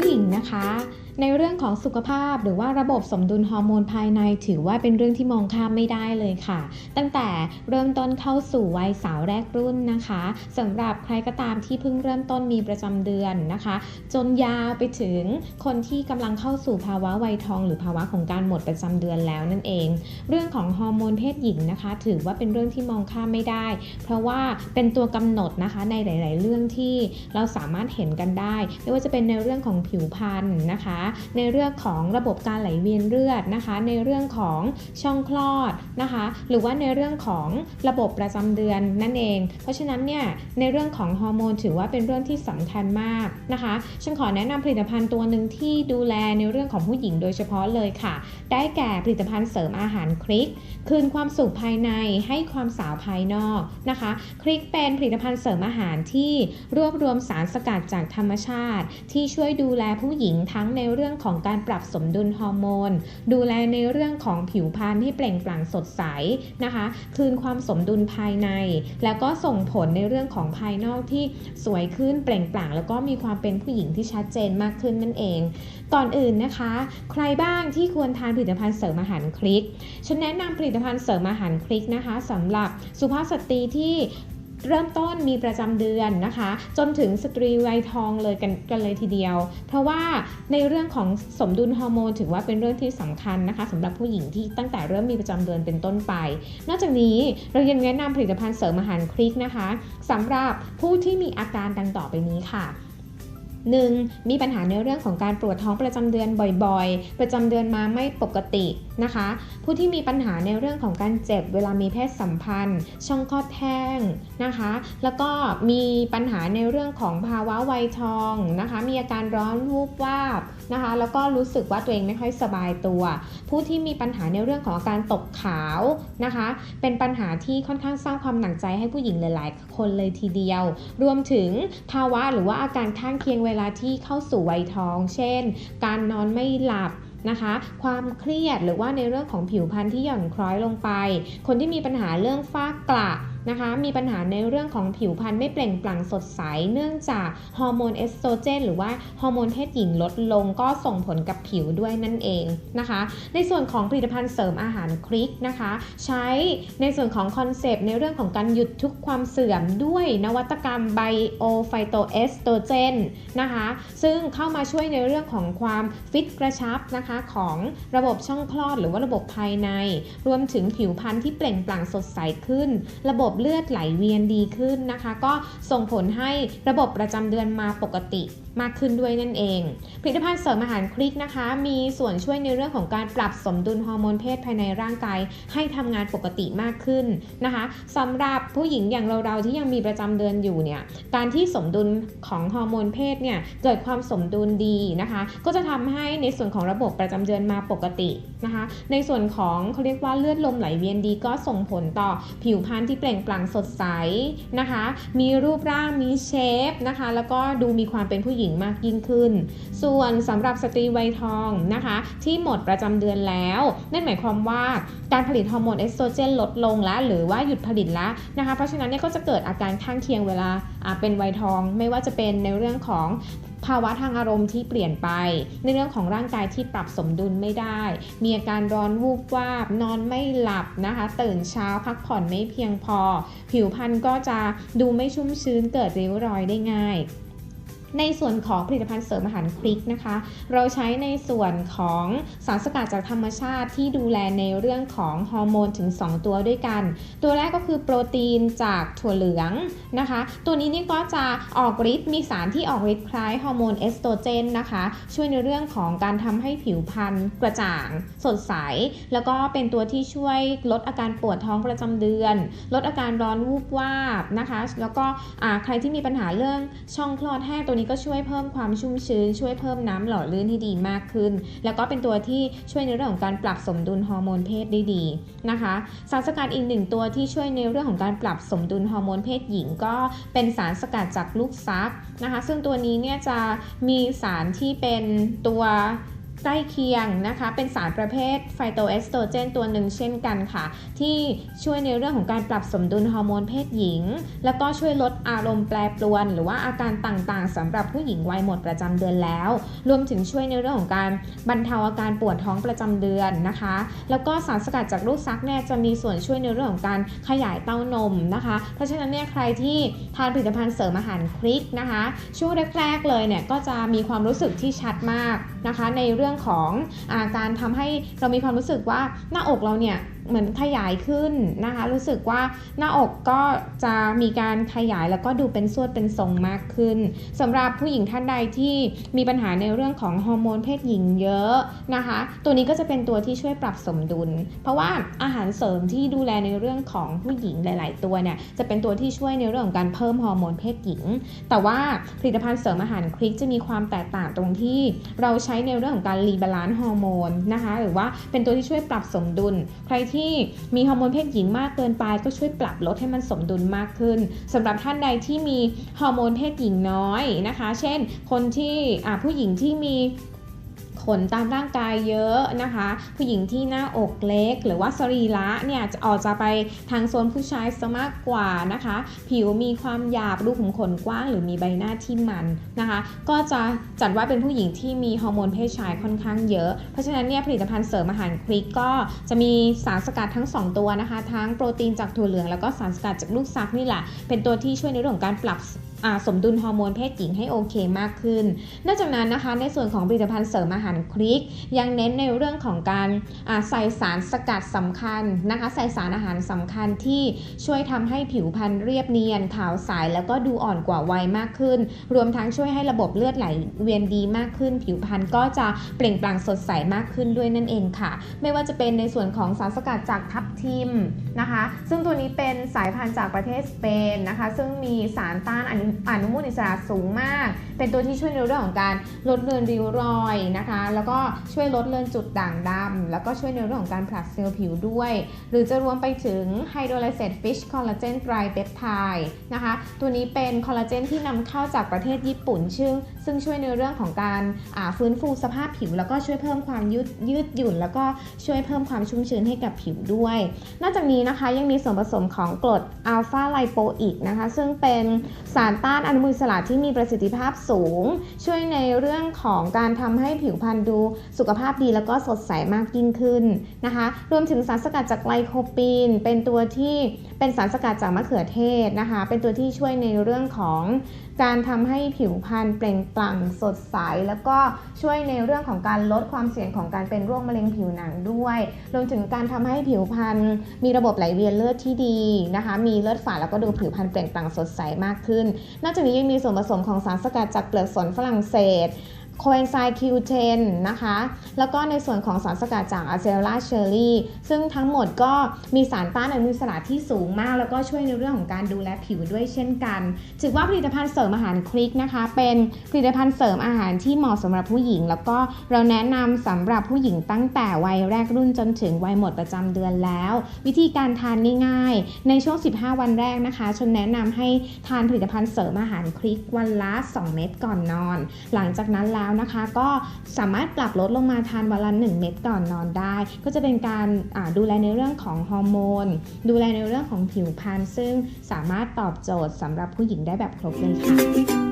cool. ญิงนะคะ ในเรื่องของสุขภาพหรือว่าระบบสมดุลฮอร์โมนภายในถือว่าเป็นเรื่องที่มองข้ามไม่ได้เลยค่ะ ตั้งแต่เริ่มต้นเข้าสู่วัยสาวแรกรุ่นนะคะสำหรับใครก็ตามที่เพิ่งเริ่มต้นมีประจำเดือนนะคะ จนยาวไปถึงคนที่กำลังเข้าสู่ภาวะวัยทอง หรือภาวะของการหมดประจำเดือนแล้วนั่นเอง เรื่องของฮอร์โมนเพศหญิงนะคะ ถือว่าเป็นเรื่องที่มองข้ามไม่ได้ เพราะว่าเป็นตัวกำหนดนะคะในหลาย ๆ เรื่องที่เราสามารถเห็นกันได้ ไม่ว่าจะเป็นในเรื่องของผิวพรรณนะคะ ในเรื่องของระบบการไหลเวียนเลือดนะคะ ในเรื่องของช่องคลอดนะคะ หรือว่าในเรื่องของระบบประจำเดือนนั่นเอง เพราะฉะนั้นเนี่ยในเรื่องของฮอร์โมนถือว่าเป็นเรื่องที่สำคัญมากนะคะฉันขอแนะนำผลิตภัณฑ์ตัวหนึ่งที่ดูแลในเรื่องของผู้หญิงโดยเฉพาะเลยค่ะ ได้แก่ผลิตภัณฑ์เสริมอาหารคลิก คืนความสุขภายในให้ความสาวภายนอกนะคะ คลิกเป็นผลิตภัณฑ์เสริมอาหารที่รวบรวมสารสกัดจากธรรมชาติ ที่ช่วยดูแลผู้หญิงทั้งในเรื่องของการปรับสมดุลฮอร์โมน ดูแลในเรื่องของผิวพรรณให้เปล่งปลั่งสดใสนะคะ คืนความสมดุลภายใน แล้วก็ส่งผลในเรื่องของภายนอกที่สวยขึ้นเปล่งปลั่ง แล้วก็มีความเป็นผู้หญิงที่ชัดเจนมากขึ้นนั่นเอง ก่อนอื่นนะคะ ใครบ้างที่ควรทานผลิตภัณฑ์เสริมอาหารคลิก ฉันแนะนำผลิตภัณฑ์เสริมอาหารคลิกนะคะสำหรับสุภาพสตรีที่ เริ่มต้นมีประจำเดือนนะคะ จนถึงสตรีวัยทองเลยกันกันเลยทีเดียว เพราะว่าในเรื่องของสมดุลฮอร์โมนถือว่าเป็นเรื่องที่สำคัญนะคะสำหรับผู้หญิงที่ตั้งแต่เริ่มมีประจำเดือนเป็นต้นไป นอกจากนี้เรายังแนะนำผลิตภัณฑ์เสริมอาหารคลิกนะคะสำหรับผู้ที่มีอาการดังต่อไปนี้ค่ะ 1. มีปัญหาในเรื่องของการปวดท้องประจำเดือนบ่อยๆ ประจำเดือนมาไม่ปกตินะคะ ผู้ที่มีปัญหาในเรื่องของการเจ็บเวลามีเพศสัมพันธ์ ช่องคลอดแห้งนะคะ แล้วก็มีปัญหาในเรื่องของภาวะวัยทองนะคะ มีอาการร้อนวูบวาบ นะคะ แล้วก็รู้สึกว่าตัวเองไม่ค่อยสบายตัว ผู้ที่มีปัญหาในเรื่องของอาการตกขาวนะคะ เป็นปัญหาที่ค่อนข้างสร้างความหนักใจให้ผู้หญิงหลาย ๆ คนเลยทีเดียว รวมถึงภาวะหรือว่าอาการข้างเคียงเวลาที่เข้าสู่วัยทอง เช่น การนอนไม่หลับนะคะ ความเครียดหรือว่าในเรื่องของผิวพรรณที่หย่อนคล้อยลงไป คนที่มีปัญหาเรื่องฝ้ากระ นะคะ มีปัญหาในเรื่องของผิวพรรณไม่เปล่งปลั่งสดใส เนื่องจากฮอร์โมนเอสโตรเจนหรือว่าฮอร์โมนเพศหญิงลดลงก็ส่งผลกับผิวด้วยนั่นเองนะคะ ในส่วนของผลิตภัณฑ์เสริมอาหารคลิกนะคะ ใช้ในส่วนของคอนเซปต์ในเรื่องของการหยุดทุกความเสื่อมด้วยนวัตกรรมไบโอไฟโตเอสโตรเจนนะคะ ซึ่งเข้ามาช่วยในเรื่องของความฟิตกระชับนะคะของระบบช่องคลอดหรือว่าระบบภายใน รวมถึงผิวพรรณที่เปล่งปลั่งสดใสขึ้น ระบบเลือดไหลเวียนดีขึ้นนะคะ ก็ส่งผลให้ระบบประจำเดือนมาปกติมากขึ้นด้วยนั่นเอง ผลิตภัณฑ์เสริมอาหารคลิกนะคะ มีส่วนช่วยในเรื่องของการปรับสมดุลฮอร์โมนเพศภายในร่างกายให้ทำงานปกติมากขึ้นนะคะสำหรับผู้หญิงอย่างเราๆที่ยังมีประจำเดือนอยู่เนี่ยการที่สมดุลของฮอร์โมนเพศเนี่ยเกิดความสมดุลดีนะคะ ก็จะทำให้ในส่วนของระบบประจำเดือนมาปกตินะคะ ในส่วนของเขาเรียกว่าเลือดลมไหลเวียนดีก็ส่งผลต่อผิวพรรณที่เปล่งปลั่งสดใสนะคะ มีรูปร่างมีเชฟนะคะ แล้วก็ดูมีความเป็นผู้หญิงมากยิ่งขึ้น ส่วนสำหรับสตรีวัยทองนะคะ ที่หมดประจำเดือนแล้ว นั่นหมายความว่าการผลิตฮอร์โมนเอสโตรเจนลดลงแล้ว หรือว่าหยุดผลิตแล้วนะคะ เพราะฉะนั้นเนี่ยก็จะเกิดอาการข้างเคียงเวลาเป็นวัยทอง ไม่ว่าจะเป็นในเรื่องของภาวะทางอารมณ์ที่เปลี่ยนไป ในเรื่องของร่างกายที่ปรับสมดุลไม่ได้ มีอาการร้อนวูบวาบ นอนไม่หลับนะคะ ตื่นเช้าพักผ่อนไม่เพียงพอ ผิวพรรณก็จะดูไม่ชุ่มชื้นเกิดริ้วรอยได้ง่าย ในส่วนของผลิตภัณฑ์เสริมอาหารคลิกนะคะ เราใช้ในส่วนของสารสกัดจากธรรมชาติที่ดูแลในเรื่องของฮอร์โมนถึง 2 ตัวด้วยกัน ตัวแรกก็คือโปรตีนจากถั่วเหลืองนะคะ ตัวนี้นี่ก็จะออกฤทธิ์มีสารที่ออกฤทธิ์คล้ายฮอร์โมนเอสโตรเจนนะคะ ช่วยในเรื่องของการทำให้ผิวพรรณกระจ่าง สดใส แล้วก็เป็นตัวที่ช่วยลดอาการปวดท้องประจำเดือน ลดอาการร้อนวูบวาบนะคะ แล้วก็ใครที่มีปัญหาเรื่องช่องคลอดแห้งตัวนี้ก็ช่วยเพิ่มความชุ่มชื้น ช่วยเพิ่มน้ำหล่อลื่นให้ดีมากขึ้น แล้วก็เป็นตัวที่ช่วยในเรื่องของการปรับสมดุลฮอร์โมนเพศได้ดีนะคะสารสกัดอีกหนึ่งตัวที่ช่วยในเรื่องของการปรับสมดุลฮอร์โมนเพศหญิง ก็เป็นสารสกัดจากลูกซักนะคะ ซึ่งตัวนี้เนี่ยจะมีสารที่เป็นตัว ใกล้เคียงนะคะ เป็นสารประเภทไฟโตเอสโตรเจนตัวหนึ่งเช่นกันค่ะ ที่ช่วยในเรื่องของการปรับสมดุลฮอร์โมนเพศหญิง แล้วก็ช่วยลดอารมณ์แปรปรวน หรือว่าอาการต่างๆสำหรับผู้หญิงวัยหมดประจำเดือนแล้ว รวมถึงช่วยในเรื่องของการบรรเทาอาการปวดท้องประจำเดือนนะคะ แล้วก็สารสกัดจากลูกซักเนี่ยจะมีส่วนช่วยในเรื่องของการขยายเต้านมนะคะ เพราะฉะนั้นเนี่ยใครที่ทานผลิตภัณฑ์เสริมอาหารคลิกนะคะ ช่วงแรกๆเลยเนี่ยก็จะมีความรู้สึกที่ชัดมากนะคะในเรื่องื่องของอาการทำให้เรามีความรู้สึกว่าหน้าอกเราเนี่ย เหมือนขยายขึ้นนะคะ รู้สึกว่าหน้าอกก็จะมีการขยายแล้วก็ดูเป็นสวดเป็นทรงมากขึ้นสำหรับผู้หญิงท่านใดที่มีปัญหาในเรื่องของฮอร์โมนเพศหญิงเยอะนะคะ ตัวนี้ก็จะเป็นตัวที่ช่วยปรับสมดุล เพราะว่าอาหารเสริมที่ดูแลในเรื่องของผู้หญิงหลาย ๆ ตัวเนี่ยจะเป็นตัวที่ช่วยในเรื่องของการเพิ่มฮอร์โมนเพศหญิง แต่ว่าผลิตภัณฑ์เสริมอาหารคลิกจะมีความแตกต่างตรงที่เราใช้ในเรื่องของการรีบาลานซ์ฮอร์โมนนะคะ หรือว่าเป็นตัวที่ช่วยปรับสมดุล ใครที่มีฮอร์โมนเพศหญิงมากเกินไป ก็ช่วยปรับลดให้มันสมดุลมากขึ้นสำหรับท่านใดที่มีฮอร์โมนเพศหญิงน้อยนะคะ เช่น คนที่ผู้หญิงที่มี ขนตามร่างกายเยอะนะคะ ผู้หญิงที่หน้าอกเล็ก หรือว่าสรีระเนี่ยจะออกจะไปทางโซนผู้ชายซะมากกว่านะคะ ผิวมีความหยาบรูขุมขนกว้าง หรือมีใบหน้าที่มันนะคะ ก็จะจัดว่าเป็นผู้หญิงที่มีฮอร์โมนเพศชายค่อนข้างเยอะ เพราะฉะนั้นเนี่ยผลิตภัณฑ์เสริมอาหารคลิกก็จะมีสารสกัดทั้ง 2 ตัวนะคะ ทั้งโปรตีนจากถั่วเหลืองแล้วก็สารสกัดจากลูกซักนี่แหละ เป็นตัวที่ช่วยในเรื่องของการปรับ สมดุลฮอร์โมนเพศหญิงให้โอเคมากขึ้น นอกจากนั้นนะคะในส่วนของผลิตภัณฑ์เสริมอาหารคลิก ยังเน้นในเรื่องของการใส่สารสกัดสำคัญนะคะใส่สารอาหารสำคัญที่ช่วยทำให้ผิวพรรณเรียบเนียนขาวใสแล้วก็ดูอ่อนกว่าวัยมากขึ้น รวมทั้งช่วยให้ระบบเลือดไหลเวียนดีมากขึ้น ผิวพรรณก็จะเปล่งปลั่งสดใสมากขึ้นด้วยนั่นเองค่ะ ไม่ว่าจะเป็นในส่วนของสารสกัดจากทับทิมนะคะ ซึ่งตัวนี้เป็นสายพันธุ์จากประเทศสเปนนะคะ ซึ่งมีสารต้านอนุอนุมูลอิสระสูงมาก เป็นตัวที่ช่วยในเรื่องของการลดเลือนริ้วรอยนะคะ แล้วก็ช่วยลดเลือนจุดด่างดำแล้วก็ช่วยในเรื่องของการผลัดเซลล์ผิวด้วย หรือจะรวมไปถึงไฮโดรไลเซตฟิชคอลลาเจนไตรเปปไทด์นะคะ ตัวนี้เป็นคอลลาเจนที่นำเข้าจากประเทศญี่ปุ่น ซึ่งซึ่งช่วยในเรื่องของการฟื้นฟูสภาพผิว แล้วก็ช่วยเพิ่มความยืดยืดหยุ่น แล้วก็ช่วยเพิ่มความชุ่มชื้นให้กับผิวด้วย นอกจากนี้นะคะยังมีส่วนผสมของกรดอัลฟาไลโปอิกนะคะ ซึ่งเป็นสารต้านอนุมูลอิสระที่มีประสิทธิภาพสูง ช่วยในเรื่องของการทำให้ผิวพรรณดูสุขภาพดีแล้วก็สดใสมากยิ่งขึ้นนะคะ รวมถึงสารสกัดจากไลโคปีน เป็นตัวที่เป็นสารสกัดจากมะเขือเทศนะคะ เป็นตัวที่ช่วยในเรื่องของการทำให้ผิวพรรณเปล่งปลั่งสดใส แล้วก็ช่วยในเรื่องของการลดความเสี่ยงของการเป็นโรคมะเร็งผิวหนังด้วยรวมถึงการทำให้ผิวพรรณมีระบบไหลเวียนเลือดที่ดีนะคะ มีเลือดฝาดแล้วก็ดูผิวพรรณเปล่งปลั่งสดใสมากขึ้น นอกจากนี้ยังมีส่วนผสมของสารสกัดจากเปลือกสนฝรั่งเศส โคเอนไซม์ Q10 นะคะ แล้วก็ในส่วนของสารสกัดจากอะเซลลาเชอร์รี่ ซึ่งทั้งหมดก็มีสารต้านอนุมูลอิสระที่สูงมาก แล้วก็ช่วยในเรื่องของการดูแลผิวด้วยเช่นกัน ถือว่าผลิตภัณฑ์เสริมอาหารคลิกนะคะ เป็นผลิตภัณฑ์เสริมอาหารที่เหมาะสำหรับผู้หญิง แล้วก็เราแนะนำสำหรับผู้หญิงตั้งแต่วัยแรกรุ่นจนถึงวัยหมดประจำเดือนแล้ว วิธีการทานง่ายๆ ในช่วง 15 วันแรกนะคะชนแนะนำให้ทานผลิตภัณฑ์เสริมอาหารคลิกวันละ 2 เม็ดก่อนนอน หลังจากนั้นแล้วนะคะ ก็สามารถปรับลดลงมาทานวันละ1เม็ดก่อนนอนได้ ก็จะเป็นการดูแลในเรื่องของฮอร์โมน ดูแลในเรื่องของผิวพรรณซึ่งสามารถตอบโจทย์สำหรับผู้หญิงได้แบบครบเลยค่ะ